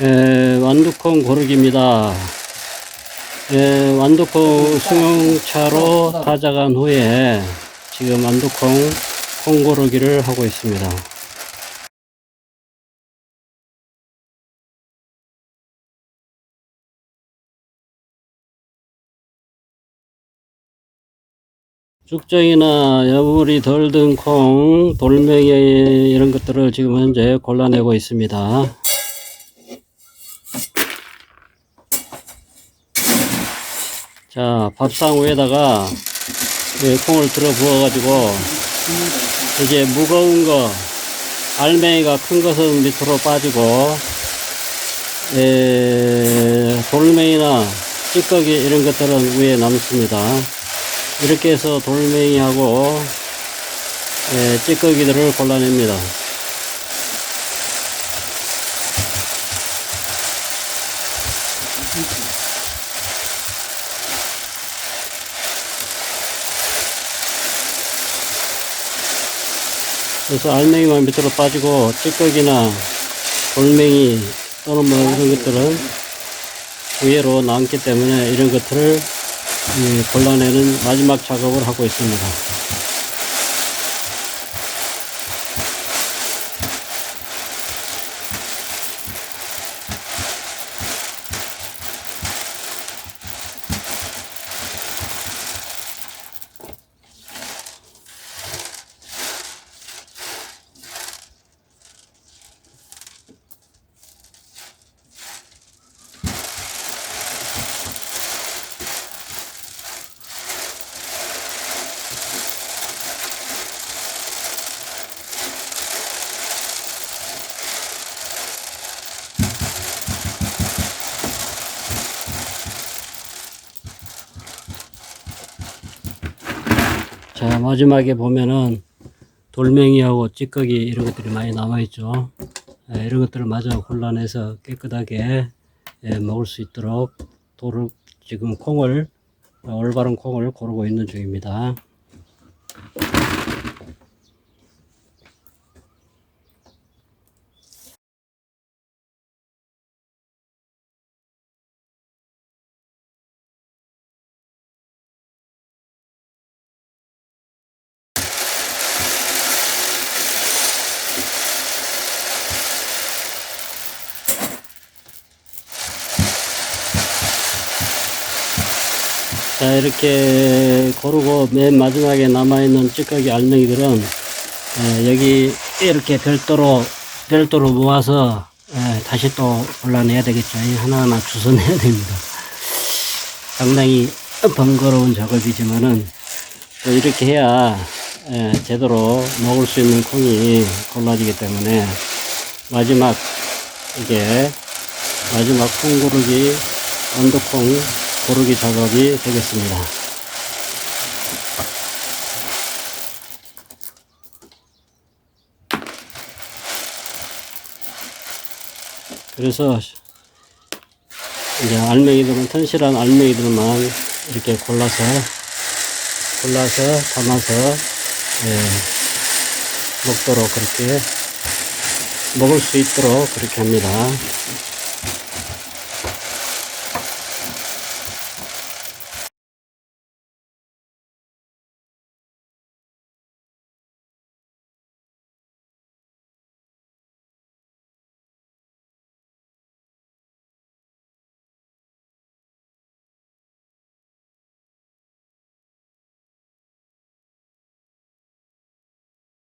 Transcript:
에, 완두콩 고르기입니다. 에, 완두콩 승용차로 타작한 후에 지금 완두콩 콩 고르기를 하고 있습니다. 죽정이나 여물이 덜 든 콩, 돌멩이 이런 것들을 지금 현재 골라내고 있습니다. 자, 밥상 위에다가 이 콩을 들어 부어 가지고 이제 무거운 거, 알맹이가 큰 것은 밑으로 빠지고 에, 돌멩이나 찌꺼기 이런 것들은 위에 남습니다. 이렇게 해서 돌멩이하고 에, 찌꺼기들을 골라냅니다. 그래서 알맹이만 밑으로 빠지고 찌꺼기나 돌멩이 또는 뭐 이런 것들은 위로 남기 때문에 이런 것들을 이 골라내는 마지막 작업을 하고 있습니다. 자, 마지막에 보면은 돌멩이하고 찌꺼기 이런 것들이 많이 남아있죠. 예, 이런 것들을 마저 골라내서 깨끗하게 예, 먹을 수 있도록 도를 지금 콩을 어, 올바른 콩을 고르고 있는 중입니다. 자, 이렇게 고르고 맨 마지막에 남아있는 찌꺼기 알맹이들은 에, 여기 이렇게 별도로 별도로 모아서 에, 다시 또 골라내야 되겠죠. 이 하나하나 주워내야 됩니다. 상당히 번거로운 작업이지만은 또 이렇게 해야 에, 제대로 먹을 수 있는 콩이 골라지기 때문에 마지막 이게 마지막 콩 고르기 언더콩 고르기 작업이 되겠습니다. 그래서 이제 알맹이들은 튼실한 알맹이들만 이렇게 골라서 골라서 담아서 예, 먹도록 그렇게 먹을 수 있도록 그렇게 합니다.